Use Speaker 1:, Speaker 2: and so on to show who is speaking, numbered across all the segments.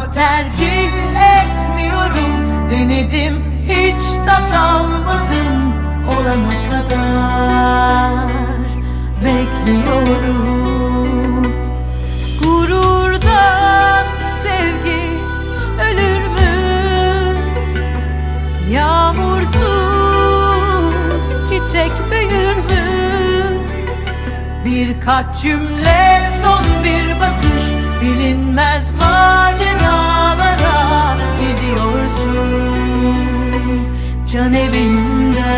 Speaker 1: Ama tercih etmiyorum Denedim hiç tat almadım Olana kadar Bekliyorum Gururdan sevgi ölür mü? Yağmursuz çiçek büyür mü? Birkaç cümle bakış Bilinmez maceralara gidiyorsun Can evimden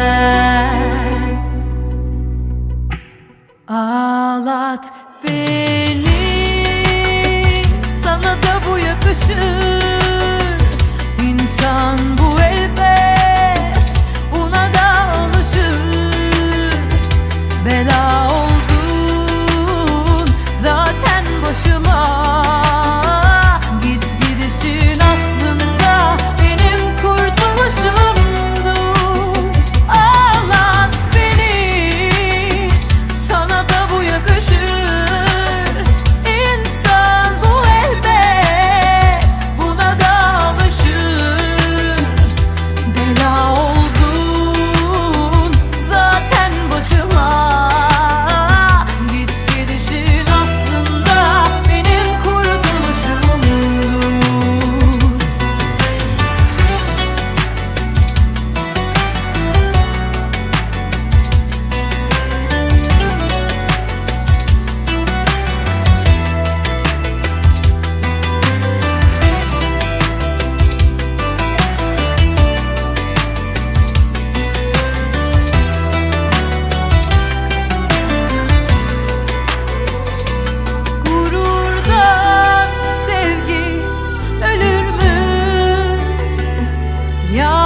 Speaker 1: Ağlat beni Sana da bu yakışır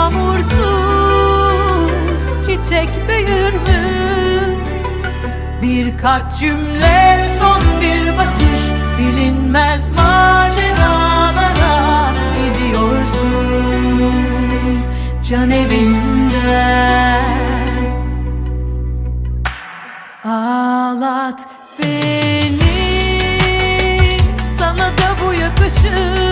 Speaker 1: Yağmursuz çiçek büyür mü? Birkaç cümle son bir bakış bilinmez maceralara gidiyorsun can evimden ağlat beni sana da bu yakışır.